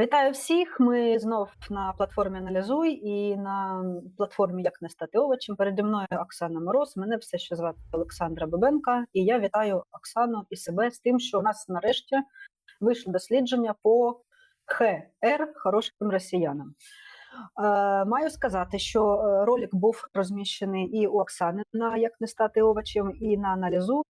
Вітаю всіх. Ми знов на платформі Аналізуй і на платформі Як не стати овочем. Переді мною Оксана Мороз. Мене все ще звати Олександра Бабенка, і я вітаю Оксану і себе з тим, що у нас нарешті вийшло дослідження по ХР хорошим росіянам. Е, Маю сказати, що е, ролик був розміщений і у Оксани на Як не стати овочем, і на аналізуй.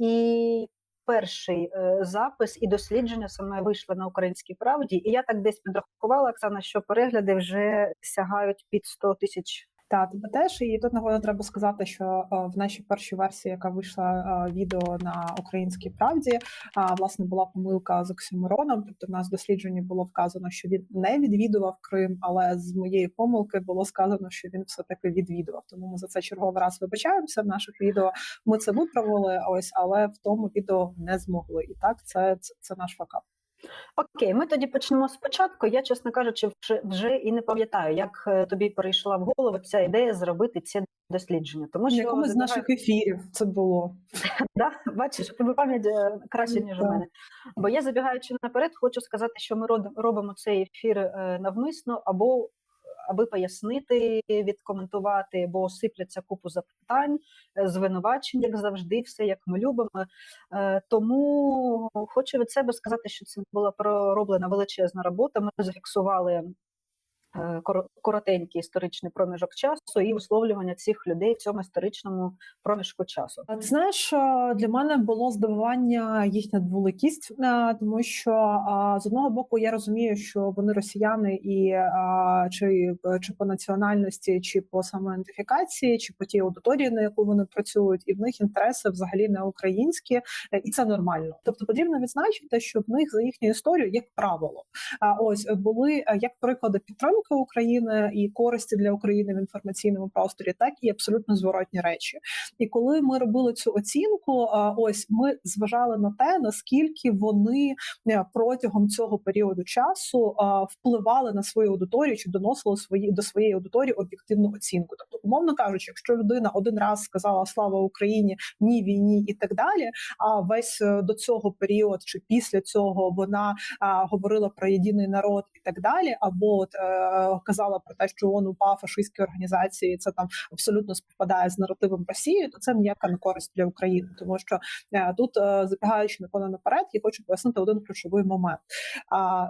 І перший е, запис і дослідження саме вийшли на українській правді. І я так десь підрахувала, Оксана, що перегляди вже сягають під 100 тисяч. Та тебе теж і тут нагодно треба сказати, що е, в нашій першій версії, яка вийшла е, відео на українській правді, а, власне була помилка з оксимироном. Тобто, в нас в дослідженні було вказано, що він не відвідував Крим, але з моєї помилки було сказано, що він все таки відвідував. Тому ми за це черговий раз вибачаємося в наших відео. Ми це виправили. Ось, але в тому відео не змогли. І так, це це, це наш факап. Окей, ми тоді почнемо спочатку. Я, чесно кажучи, вже, вже і не пам'ятаю, як е, тобі прийшла в голову ця ідея зробити ці дослідження. Тому що якомусь з наших ефірів це було. Да? Бачиш, тебе пам'ять е, краще, ніж у мене. Бо я забігаючи наперед, хочу сказати, що ми робимо цей ефір е, навмисно або аби пояснити, відкоментувати, бо сипляться купу запитань, е, звинувачень, як завжди, все як ми любимо. Е, Тому хочу від себе сказати, що це була пророблена величезна робота. Ми зафіксували коротенький історичний проміжок часу і висловлювання цих людей в цьому історичному проміжку часу. Знаєш, е, для мене було здивування їхня дволикість, е, тому що з одного боку я розумію, що вони росіяни, і чи, чи по національності, чи по самоідентифікації, чи по тій аудиторії, на яку вони працюють, і в них інтереси взагалі не українські, е, і це нормально. Тобто потрібно відзначити, що в них за їхню історію, як правило, ось були е, як приклади підтримки України і користі для України в інформаційному просторі, так і абсолютно зворотні речі. І коли ми робили цю оцінку, ось ми зважали на те, наскільки вони е, протягом цього періоду часу впливали на свою аудиторію чи доносили свої до своєї аудиторії об'єктивну оцінку. Тобто, умовно кажучи, якщо людина один раз сказала слава Україні, ні війні і так далі. А весь е, до цього період чи після цього вона говорила про єдиний народ і так далі, або от, е, казала про те, що ООН упав фашистські організації, це там абсолютно співпадає з наративом Росії, то це ніяка не користь для України, тому що е, тут, е, забігаючи напевно наперед, я хочу пояснити один ключовий момент.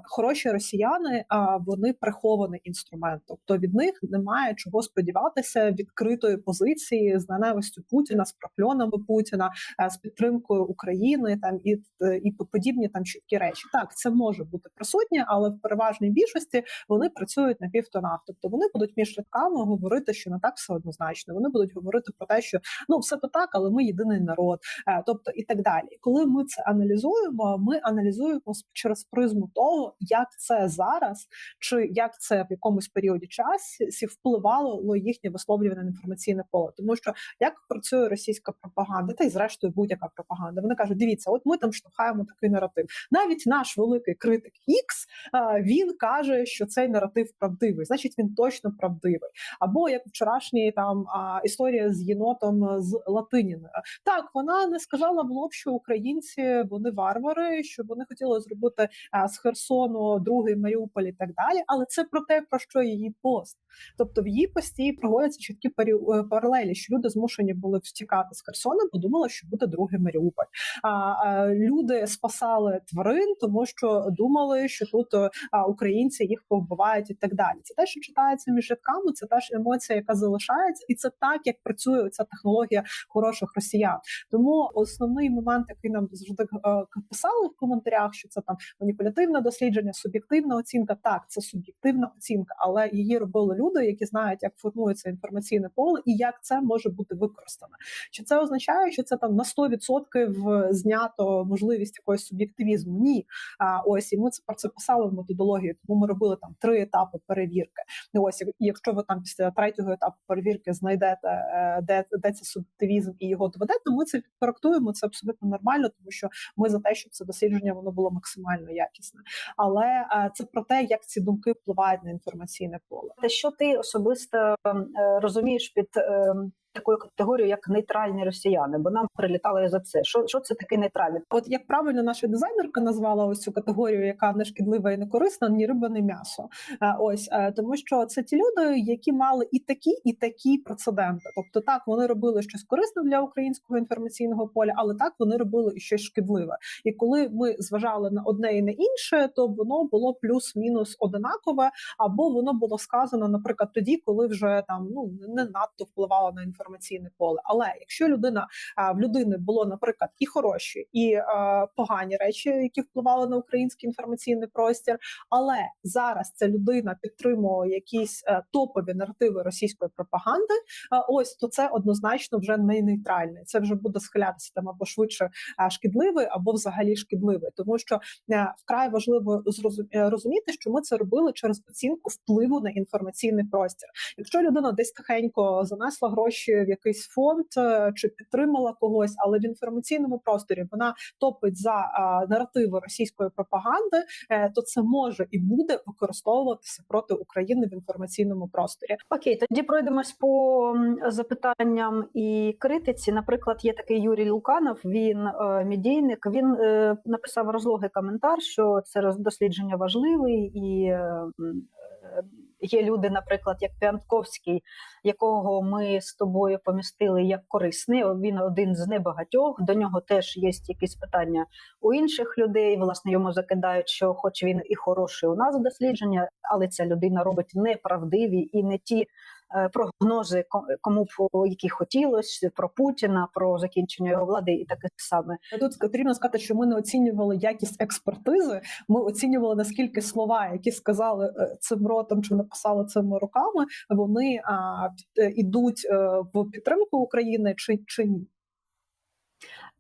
Хороші росіяни, вони прихований інструмент, тобто від них немає чого сподіватися відкритої позиції з ненавистю Путіна, з прокльонами Путіна, е, з підтримкою України, там і, е, і подібні там чіткі речі. Так, це може бути присутнє, але в переважній більшості вони працюють на півтонах. Тобто вони будуть між рядками говорити, що не так все однозначно. Вони будуть говорити про те, що ну все то так, але ми єдиний народ, е, тобто і так далі. Коли ми це аналізуємо, ми аналізуємо через призму того, як це зараз, чи як це в якомусь періоді часу впливало їхнє висловлювання на інформаційне поле, тому що як працює російська пропаганда, та й зрештою будь-яка пропаганда. Вони кажуть: дивіться, от ми там штовхаємо такий наратив. Навіть наш великий критик X, е, він каже, що цей наратив правдивий, значить він точно правдивий. Або як вчорашній там історія з єнотом е, з Латиніною. Так, вона не сказала в лоб, що українці вони варвари, що вони хотіли зробити з Херсону другий Маріуполь і так далі. Але це про те, про що її пост. Тобто в її пості проводяться чіткі е, паралелі, що люди змушені були втікати з Херсона, бо думали, що буде другий Маріуполь. А, люди спасали тварин, тому що думали, що тут е, українці їх повбивають і так далі. Це те, що читається між рядками, це теж емоція, яка залишається, і це так, як працює ця технологія хороших росіян. Тому основний момент, який нам завжди е, писали в коментарях, що це там маніпулятивне дослідження, суб'єктивна оцінка. Так, це суб'єктивна оцінка, але її робили люди, які знають, як формується інформаційне поле і як це може бути використано. Чи це означає, що це там на 100% знято можливість якогось суб'єктивізму? Ні. А ось і ми це про це писали в методології, тому ми робили там три етапи перевірки. Ну, ось якщо ви там після третього етапу перевірки знайдете, е, де, де це суб'єктивізм і його доведете, ми це відкоректуємо. Це абсолютно нормально, тому що ми за те, щоб це дослідження воно було максимально якісне. Але е, це про те, як ці думки впливають на інформаційне поле. Те, що ти особисто е, розумієш під е, такою категорією, як нейтральні росіяни, бо нам прилітали за це. Що, що це таке нейтральне? От як правильно наша дизайнерка назвала ось цю категорію, яка не шкідлива і не корисна, ні риба, ні м'ясо. Ось е, тому, що це ті люди, які мали і такі, і такі прецеденти. Тобто, так вони робили щось корисне для українського інформаційного поля, але так вони робили і щось шкідливе. І коли ми зважали на одне і на інше, то воно було плюс-мінус одинакове, або воно було сказано, наприклад, тоді, коли вже там ну не надто впливало на інформаційне поле. Але якщо людина в людини було, наприклад, і хороші, і е, погані речі, які впливали на український інформаційний простір, але зараз ця людина підтримує якісь е, топові наративи російської пропаганди. е, ось то це однозначно вже не нейтральне. Це вже буде схилятися там або швидше шкідливий, або взагалі шкідливий, тому що вкрай важливо розуміти, що ми це робили через оцінку впливу на інформаційний простір. Якщо людина десь тихенько занесла гроші в якийсь фонд е, чи підтримала когось, але в інформаційному просторі вона топить за наративи російської пропаганди, е, то це може і буде використовуватися проти України в інформаційному просторі. Окей, тоді пройдемось по запитанням і критиці. Наприклад, є такий Юрій Луканов, він е, медійник. Він е, написав розлогий коментар, що це дослідження важливий, і е, е, є люди, наприклад, як Піантковський, якого ми з тобою помістили як корисний. Він один з небагатьох. До нього теж є якісь питання у інших людей. Власне, йому закидають, що, хоч він і хороший у нас дослідження, але ця людина робить неправдиві і не ті прогнози, ко- кому б які хотілося про Путіна, про закінчення його влади і таке саме. Тут потрібно сказати, що ми не оцінювали якість експертизи. Ми оцінювали наскільки слова, які сказали е, цим ротом чи написали цими руками, вони а, е, ідуть е, в підтримку України чи, чи ні.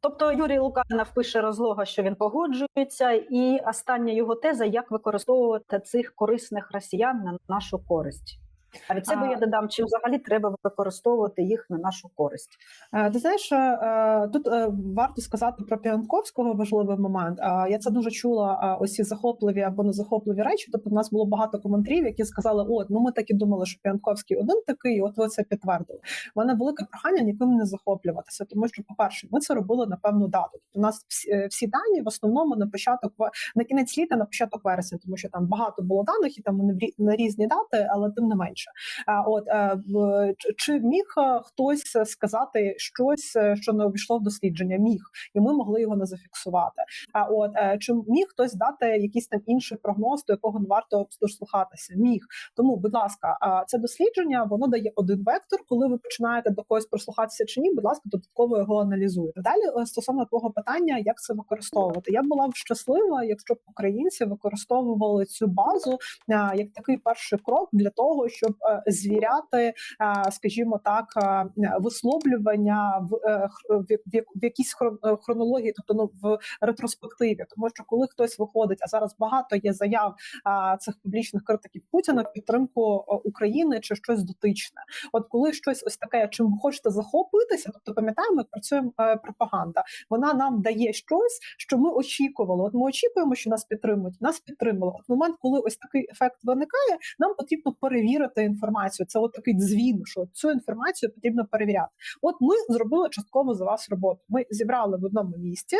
Тобто Юрій Луканов пише розлога, що він погоджується, і остання його теза, як використовувати цих корисних росіян на нашу користь. А від себе А- я додам, чи взагалі треба використовувати їх на нашу користь. Е, Ти знаєш, е, тут е, варто сказати про Піанковського важливий момент. Я це дуже чула. Ось ці захопливі або не захопливі речі. Тобто, в нас було багато коментарів, які сказали: от ну ми так і думали, що Піанковський один такий, і от ви це підтвердили. У мене велике прохання ніким не захоплюватися, тому що, по перше, ми це робили на певну дату. Тобто, у нас всі, дані в основному на початок на кінець літа, на початок вересня, тому що там багато було даних, і там на різні дати, але тим не менше. А, От е, чи- міг е, хтось сказати щось, е, що не увійшло в дослідження? Міг, і ми могли його не зафіксувати. А от чи міг хтось дати якийсь там інший прогноз, до якого не варто дослухатися? Міг. Тому, будь ласка, це дослідження воно дає один вектор. Коли ви починаєте до когось прислухатися чи ні, будь ласка, додатково його аналізуйте. Далі стосовно твого питання, як це використовувати, я була б щаслива, якщо б українці використовували цю базу як такий перший крок для того, щоб е, звіряти, скажімо так, висловлювання в, е, в, в, якійсь хрон- е, хронології, тобто ну в ретроспективі, тому що коли хтось виходить, а зараз багато є заяв цих публічних критиків Путіна в підтримку е, України чи щось дотичне. От коли щось ось таке, чим ви хочете захопитися, тобто пам'ятаємо, як працює е, пропаганда, вона нам дає щось, що ми очікували. От ми очікуємо, що нас підтримують. Нас підтримали. От момент, коли ось такий ефект виникає, нам потрібно перевірити інформацію. Це от такий дзвін, що цю інформацію потрібно перевіряти. От ми зробили частково за вас роботу. Ми зібрали в одному місці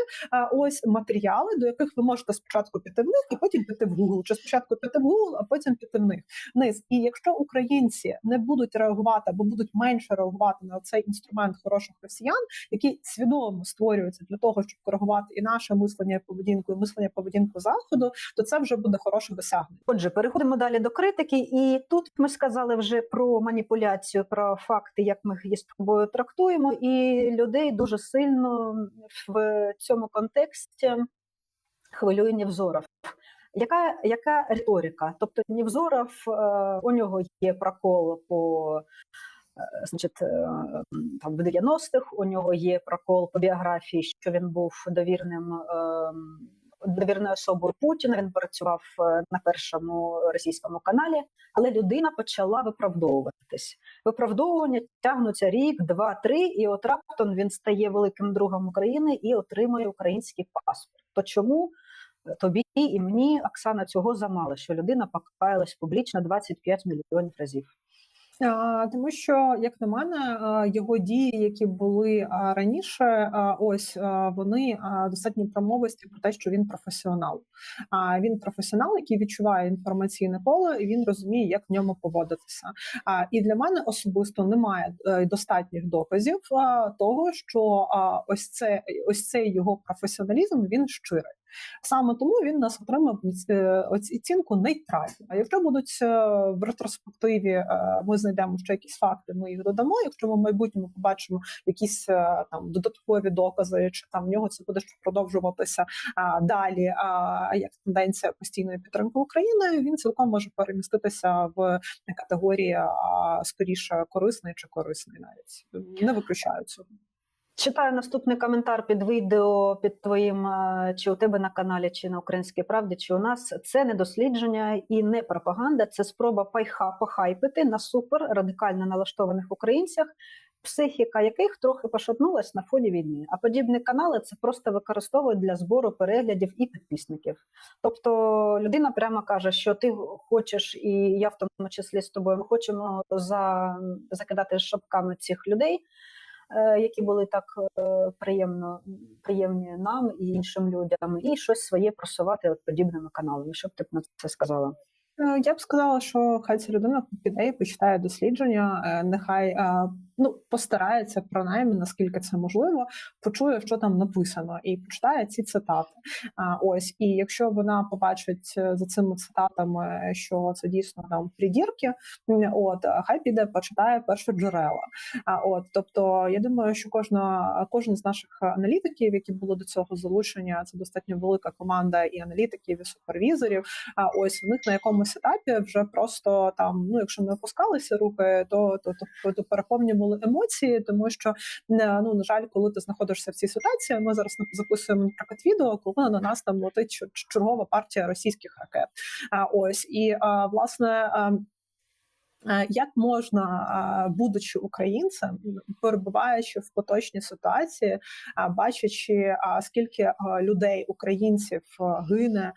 ось матеріали, до яких ви можете спочатку піти в них, і потім піти в Google. Чи спочатку піти в Google, а потім піти в них вниз. І якщо українці не будуть реагувати або будуть менше реагувати на цей інструмент хороших росіян, який свідомо створюється для того, щоб коригувати і наше мислення поведінку, і мислення поведінку заходу, то це вже буде хороше досягнення. Отже, переходимо далі до критики, і тут ми сказали вже про маніпуляцію, про факти, як ми їх з тобою трактуємо, і людей дуже сильно в цьому контексті хвилює Невзоров. Яка, яка риторика? Тобто Невзоров, е, у нього є прокол по е, значить, е, там в 90-х, у нього є прокол по біографії, що він був довірним. Е, Довірною особою Путіна він працював е, на першому російському каналі, але людина почала виправдовуватись. Виправдовування тягнуться рік, два, три, і от раптом він стає великим другом України і отримує український паспорт. То чому тобі і мені Оксана цього замало, що людина покаялась публічно 25 мільйонів разів? Тому що, як на мене, його дії, які були раніше, ось вони достатньо промовисті про те, що він професіонал. А він професіонал, який відчуває інформаційне поле, і він розуміє, як в ньому поводитися. І для мене особисто немає е, достатніх доказів того, що ось це ось цей його професіоналізм він щирий. Саме тому він нас отримав е, оцінку нейтральну. А якщо будуть е, в ретроспективі, е, ми знайдемо ще якісь факти, ми їх додамо. Якщо ми в майбутньому побачимо якісь там додаткові докази, чи там в нього це буде ще продовжуватися далі, як тенденція постійної підтримки України, він цілком може переміститися в категорії скоріше корисний чи корисний, навіть не виключаю цього. Читаю наступний коментар під відео під твоїм е, чи у тебе на каналі, чи на Українській правді, чи у нас це не дослідження і не пропаганда, це спроба пайха похайпити на супер радикально налаштованих українцях, психіка яких трохи пошатнулась на фоні війни. А подібні канали це просто використовують для збору переглядів і підписників. Тобто людина прямо каже, що ти хочеш, і я в тому числі з тобою, ми хочемо за, закидати шапками цих людей. Е, Які були так е, приємно приємні нам і іншим людям, і щось своє просувати от подібними каналами. Що б ти на це сказала? Е, Я б сказала, що хай ця людина піде і почитає дослідження, нехай ну постарається принаймні, наскільки це можливо, почує, що там написано, і почитає ці цитати. А ось, і якщо вона побачить е, за цими цитатами, що це дійсно там придірки, от е, хай піде почитає перші джерела. А от, тобто, я думаю, що кожна кожен з наших аналітиків, які були до цього залучені, це достатньо велика команда і аналітиків, і супервізорів. А ось у них на якомусь етапі вже просто там, ну якщо не опускалися руки, то то, то, то переповнювали емоції, тому що ну на жаль, коли ти знаходишся в цій ситуації, ми зараз записуємо наприклад відео, коли на нас там летить чергова партія російських ракет. А ось і а, власне. Е, Як можна, будучи українцем, перебуваючи в поточній ситуації, бачачи, скільки людей, українців гине,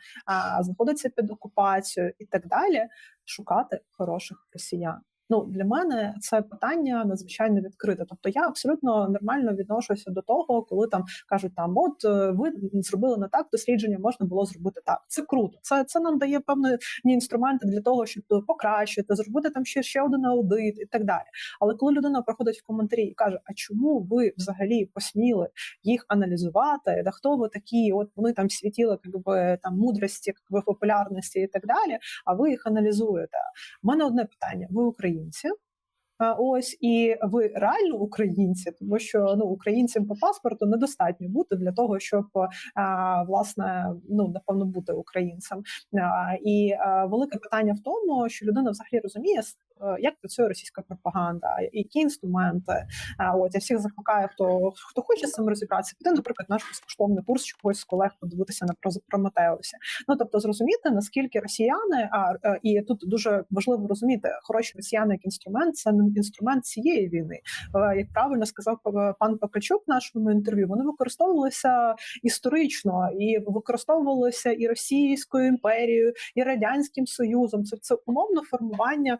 знаходиться під окупацією і так далі, шукати хороших росіян? Ну для мене це питання надзвичайно відкрите. Тобто я абсолютно нормально відношуся до того, коли там кажуть, там от е, ви зробили не так, дослідження можна було зробити так. Це круто. Це це нам дає певні інструменти для того, щоб покращити, зробити там ще ще один аудит і так далі. Але коли людина приходить в коментарі і каже: А чому ви взагалі посміли їх аналізувати? Да хто ви такі? От вони там світіли, якби там мудрості, якби популярності і так далі. А ви їх аналізуєте. У мене одне питання: ви українці? А, Ось і ви реально українці, тому що ну українцям по паспорту недостатньо бути для того, щоб власне ну напевно бути українцем. І велике питання в тому, що людина взагалі розуміє, як працює російська пропаганда, які інструменти. От я всіх закликаю, хто хто хоче з цим розібратися, піти, наприклад, наш безкоштовний курс чи когось з колег подивитися на Проз- Прометеусі. Ну тобто зрозуміти наскільки росіяни, а е, і тут дуже важливо розуміти, хороші росіяни як інструмент це не інструмент цієї війни. Е, Як правильно сказав е, пан Покачук в нашому інтерв'ю, вони використовувалися історично і використовувалися і Російською імперією, і радянським союзом. Це це умовно формування е,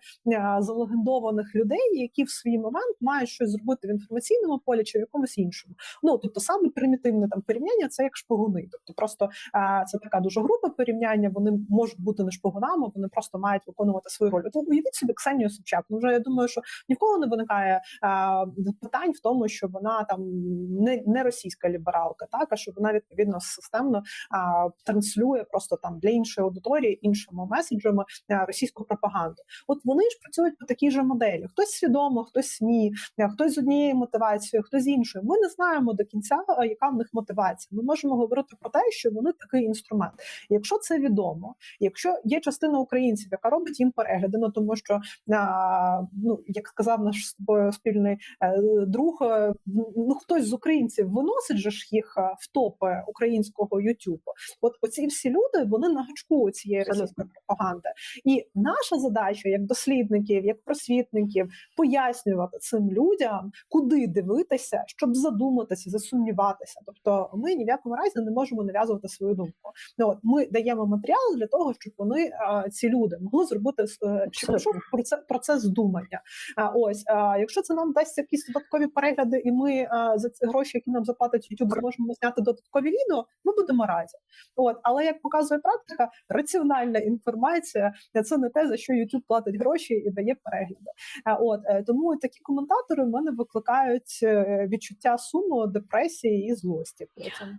залегендованих людей, які в свій момент мають щось зробити в інформаційному полі чи в якомусь іншому. Ну тобто саме примітивне там порівняння це як шпигуни. Тобто, просто е, це така дуже грубе порівняння. Вони можуть бути не шпигунами, вони просто мають виконувати свою роль. От уявіть собі Ксенію Собчак. Ну вже я думаю, що ні в кого не виникає е, питань в тому, що вона там не, не російська лібералка, так а що вона відповідно системно а, транслює просто там для іншої аудиторії іншими меседжами російську пропаганду. От вони ж працюють по такій же моделі: хтось свідомо, хтось ні, хтось з однією мотивацією, хтось з іншою. Ми не знаємо до кінця, яка в них мотивація. Ми можемо говорити про те, що вони такий інструмент. Якщо це відомо, якщо є частина українців, яка робить їм перегляди, ну тому що а, ну як сказав наш спільний е, друг, е, ну хтось з українців виносить же ж їх е, в топи українського Ютубу. От оці всі люди вони на гачку цієї російської пропаганди. І наша задача як дослідників підручників, як просвітників, пояснювати цим людям, куди дивитися, щоб задуматися, засумніватися. Тобто, ми ні в якому разі не можемо нав'язувати свою думку. Ну, от ми даємо матеріал для того, щоб вони ці люди могли зробити е, пішов процес, процес думання. А ось а, якщо це нам дасть якісь додаткові перегляди, і ми а, за ці гроші, які нам заплатить YouTube, зможемо зняти додаткові відео, ми будемо раді. От, але як показує практика, раціональна інформація це не те, за що YouTube платить гроші і дає перегляди. От е, тому такі коментатори в мене викликають е, відчуття суму, депресії і злості.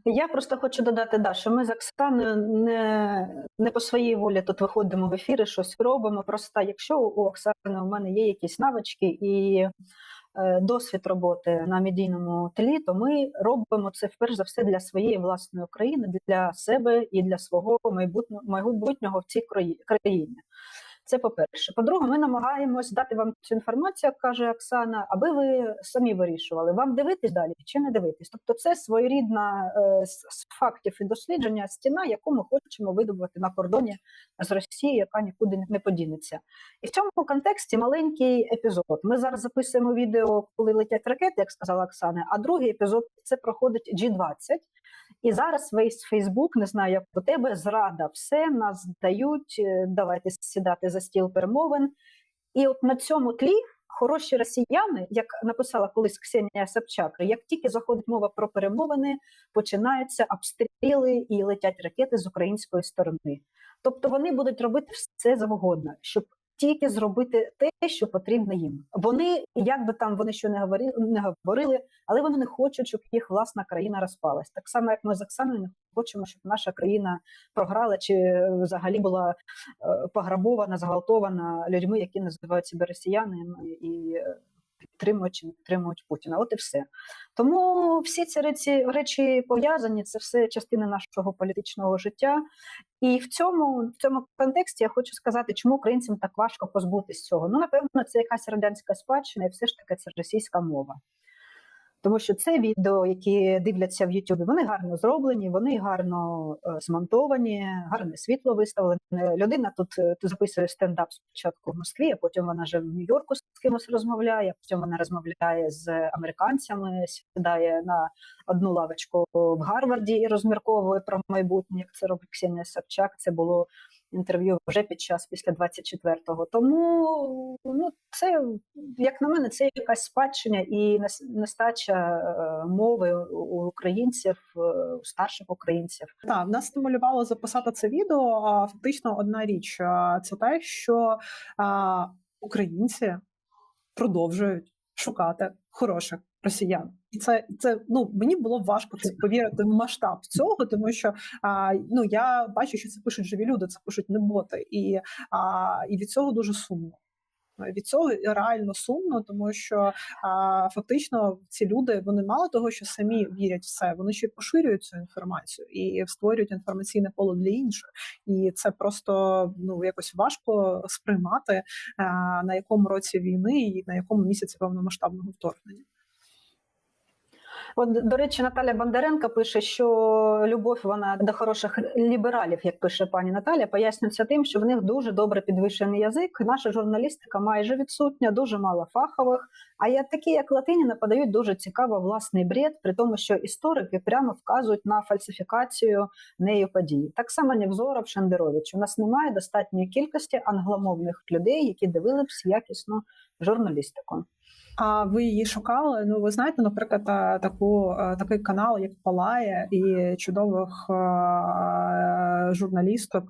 Я просто хочу додати, да, що ми з Оксаною не, не по своїй волі тут виходимо в ефіри, щось робимо. Просто якщо у Оксани у мене є якісь навички і е, досвід роботи на медійному тлі, то ми робимо це вперше за все для своєї власної країни, для себе і для свого майбутнього майбутнього в цій краї- країні. Це по-перше. По-друге, ми намагаємось дати вам цю інформацію, як каже Оксана, аби ви самі вирішували, вам дивитись далі чи не дивитись. Тобто, це своєрідна е, з фактів і дослідження стіна, яку ми хочемо видобувати на кордоні з Росії, яка нікуди не подінеться. І в цьому контексті маленький епізод. Ми зараз записуємо відео, коли летять ракети, як сказала Оксана. А другий епізод це проходить G20. І зараз весь Фейсбук, не знаю, як у тебе, зрада, все нас дають. е, Давайте сідати за стіл перемовин. І от на цьому тлі хороші росіяни, як написала колись Ксенія Собчак, як тільки заходить мова про перемовини, починаються обстріли і летять ракети з української сторони. Тобто вони будуть робити все завгодно, щоб тільки зробити те, що потрібно їм. Вони, як би там вони що не говорили, не говорили, але вони не хочуть, щоб їх власна країна розпалась. Так само, як ми з Оксаною не хочемо, щоб наша країна програла чи взагалі була е, пограбована, зґвалтована людьми, які називають себе росіянами і е, підтримують чи не підтримують Путіна. От і все. Тому всі ці речі, речі пов'язані, це все частини нашого політичного життя. І в цьому, в цьому контексті я хочу сказати, чому українцям так важко позбутися цього. Ну, напевно, це якась радянська спадщина, і все ж таки це російська мова. Тому що це відео, які дивляться в Ютубі, вони гарно зроблені, вони гарно е, змонтовані, гарне світло виставлене. Людина тут, е, записує стендап спочатку в Москві, а потім вона вже в Нью-Йорку з кимось розмовляє, потім вона розмовляє з американцями, сідає на одну лавочку в Гарварді і розмірковує про майбутнє, як це робить Ксенія Собчак. Це було інтерв'ю вже під час після 24-го. Тому ну це як на мене, це якась спадщина і нес- нестача е, мови у українців, е, у старших українців. Так, нас стимулювало записати це відео. а, Фактично, одна річ це те, що а, українці продовжують шукати хороших росіян, і це це ну мені було важко це повірити в масштаб цього, тому що а, ну я бачу, що це пишуть живі люди, це пишуть не боти, і, а, і від цього дуже сумно. Від цього реально сумно, тому що а, фактично ці люди вони мало того, що самі вірять в це, вони ще й поширюють цю інформацію і створюють інформаційне поле для інших. І це просто ну якось важко сприймати а, на якому році війни і на якому місяці повномасштабного вторгнення. От, до речі, Наталя Бондаренко пише, що любов вона до хороших лібералів, як пише пані Наталя, пояснюється тим, що в них дуже добре підвищений язик. Наша журналістика майже відсутня, дуже мало фахових. А я такі, як Латиніна, подають дуже цікаво власний бред, при тому, що історики прямо вказують на фальсифікацію нею подій. Так само Невзоров, Шендерович. У нас немає достатньої кількості англомовних людей, які дивилися якісну журналістику. А ви її шукали? Ну, ви знаєте, наприклад, таку такий канал, як Палає, і чудових журналісток,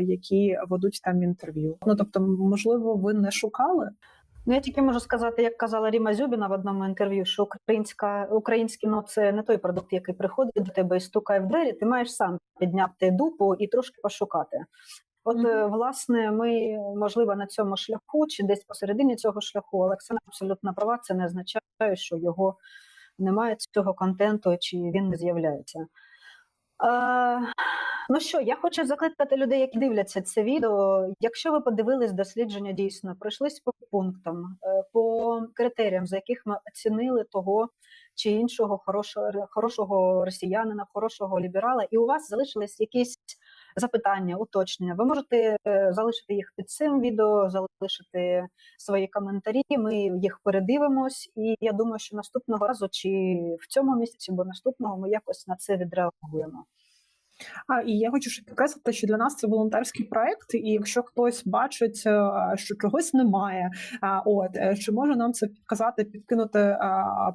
які ведуть там інтерв'ю. Ну тобто, можливо, ви не шукали? Ну, я тільки можу сказати, як казала Ріма Зюбіна в одному інтерв'ю, що українська українське ну, це не той продукт, який приходить до тебе і стукає в двері. Ти маєш сам підняти дупу і трошки пошукати. От, е, власне, ми можливо на цьому шляху чи десь посередині цього шляху. Олександр абсолютно права. Це не означає, що його немає цього контенту, чи він не з'являється. Е, ну що, я хочу закликати людей, які дивляться це відео. Якщо ви подивились дослідження, дійсно пройшлись по пунктам, е, по критеріям, за яких ми оцінили того чи іншого хорошого, хорошого росіянина, хорошого ліберала, і у вас залишились якісь запитання, уточнення, ви можете е, залишити їх під цим відео, залишити свої коментарі. Ми їх передивимось, і я думаю, що наступного разу, чи в цьому місяці, або наступного, ми якось на це відреагуємо. А і я хочу ще підкреслити, що для нас це волонтерський проект, і якщо хтось бачить, е, що чогось немає, а, от е, чи може нам це підказати, підкинути е,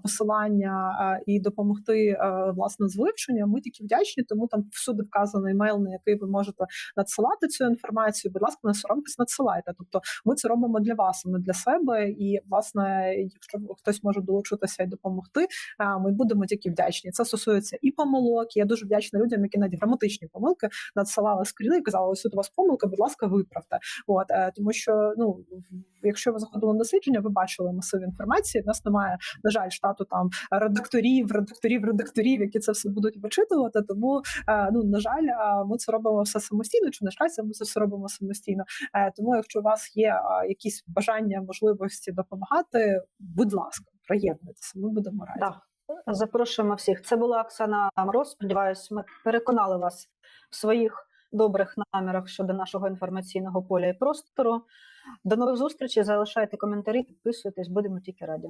посилання е, і допомогти е, власне з вивченням, ми тільки вдячні, тому там всюди вказаний мейл, на який ви можете надсилати цю інформацію. Будь ласка, не соромтесь, надсилайте. Тобто, ми це робимо для вас, а не для себе. І власне, якщо хтось може долучитися і допомогти, ми будемо тільки вдячні. Це стосується і помилок. Я дуже вдячна людям, які навіть граматичні помилки надсилали скріни і казали, ось тут у вас помилка, будь ласка, виправте. От е, тому, що ну якщо ви заходили на дослідження, ви бачили масив інформації. У нас немає, на жаль, штату там редакторів, редакторів, редакторів, які це все будуть вичитувати. Тому е, ну на жаль, е, ми це робимо все самостійно. Чи на щастя, ми це все робимо самостійно. Тому, якщо у вас є якісь бажання, можливості допомагати, будь ласка, приєднуйтеся. Ми будемо раді. Запрошуємо всіх. Це була Оксана Мороз. Сподіваюсь, ми переконали вас в своїх добрих намірах щодо нашого інформаційного поля і простору. До нових зустрічей. Залишайте коментарі, підписуйтесь, будемо тільки раді.